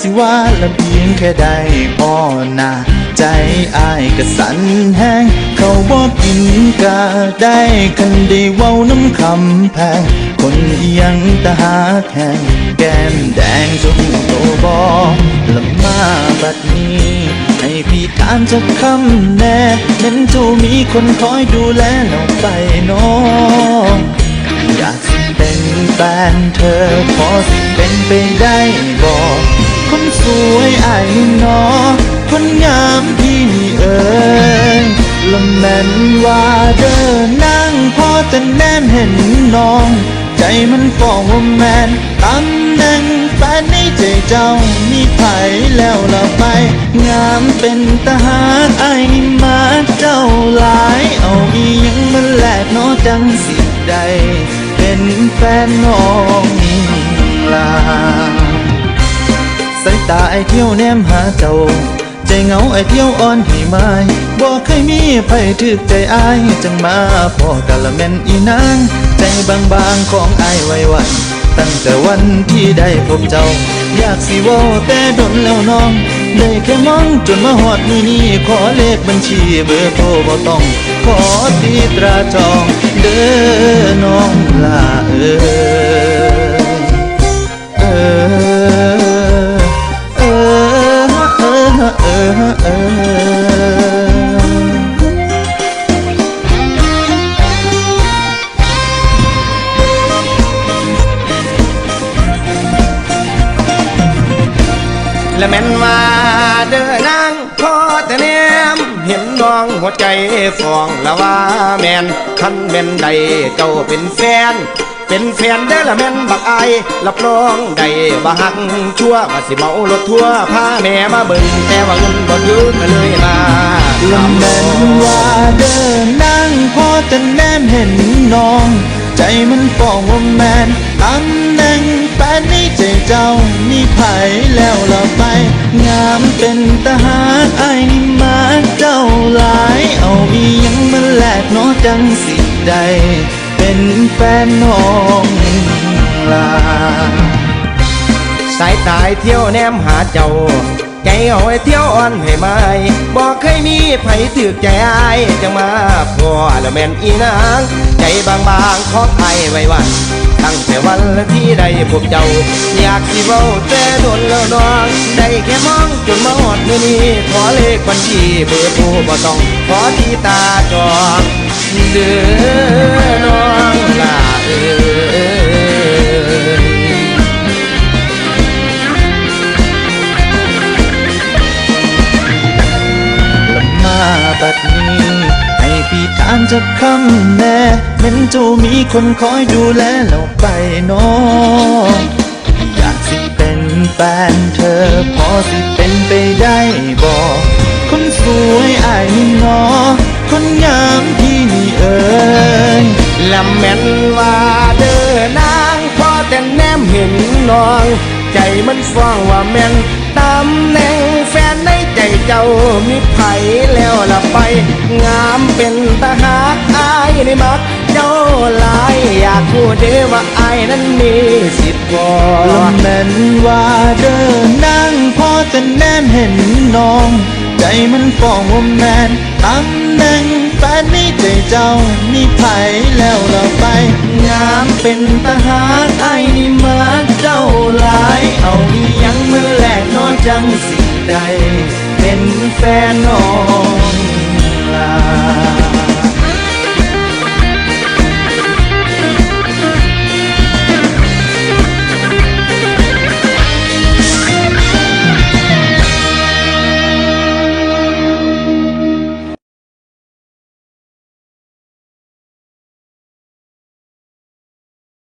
สิว่าละเพียงแค่ได้พอนาใจอายก็สั่นแห้ง เขาบอกกินกาได้คันได้เว้าน้ำคำแพง คนยังตาหาแห้งแก้มแดงจนโตบอละมาบัดนี้ให้พี่ถามจะคำแน่นั้นเจะมีคนคอยดูแลเราไปน้องอยากเป็นแฟนเธอพอสิเป็นไปได้บอก คนสวยไอายนี่เนอคนงามพี่นี่เอ่ยละแม่นว่าเดินนั่งพอจะแนมเห็นน้อง ใจมันฟ้องว่าแมนตำแหน่งแฟนในใจเจ้ามีไผแล้วละไป งามเป็นทหาไอ้มาเจ้าหลาย เอาอียังมาแลกเนอจังสิได้เป็นแฟนน้องลา ตาไอเที่ยวแนมหาเจ้า ใจเหงาไอเที่ยวอ่อนให้ไม้บอกเคยมีไผถึกใจอายจังมาพอกะละแม่นอีนางใจบางๆของอายไว้วันตั้งแต่วันที่ได้พบเจ้า อยากสิว่าแต่ดนแล้วน้อง ได้แค่มองจนมาหอดมือนี้ ขอเลขบัญชีเบอร์โทรบ่ต้อง ขอตีตราจอง เด้อน้องลาเออ ละแม่นว่าเดินนางพอแต่แนมเห็นน้องหัวใจฟองละว่าแมนคันแม่นใดเจ้าเป็นแฟน เป็นแฟนได้อละแม่นบักไอรับรองได้บ่หักชั่วว่าสิเมารถทั่วพาแม่มาเบิ่งแต่ว่าเงินบ่อยู่ก็เลยมาลำแม่นว่าเดินนั่งพอจะแนมเห็นน้อง ใจมันฟองว่าแมนตำแหน่ง เจ้ามีไผแล้วละไป งามเป็นทหารไอ้นี่มาเจ้าหลาย เอาอีหยังมาแลกเนอจังสิได้เป็นแฟนน้องลา สายตายเที่ยวแนมหาเจ้าใจเอาไว้เที่ยวอ่อนให้ไหมบอกเคยมีไผถือใจอายจังมาพอละแม่นอีนาง ใจบางๆของไอายไว้วัน ตั้งแต่วันที่ได้พบเจ้า อยากสิเว้าแต่โดนแล้วน้องได้แค่มองจนมาหอดมือนี้ขอเลขบัญชีเบอร์โทรบ่ต้องขอที่ตาจองเดือน้อง จะคำแน่เป็นเจ้ามีคนคอยดูแลเราไปน้ออยากสิเป็นแฟนเธอ พอสิเป็นไปได้บอกคนสวยอายนี่เนอคนงามพี่นี่เอ่ยลำแม่นว่าเดินนางพอแต่แนมเห็นน้อง ใจมันฟ้องว่าแม่นตำแหน่งแฟนในใจเจ้ามีไผแล้วละไป งามเป็นตาหากอายใน มักเจ้าหลายอยากพูดเด้ว่าอายนั้นมีสิทธิ์บ่ละแม่นว่าเดินนั่งพอจะแนมเห็นน้อง ใจมันฟ้องว่าแมนตำแหน่งแฟนในใจเจ้ามีไผแล้วเราไป งามเป็นทหารไอ้นี่มาเจ้าหลายเอาอีหยังมือแลกนอนจังสิใดเป็นแฟนน้อง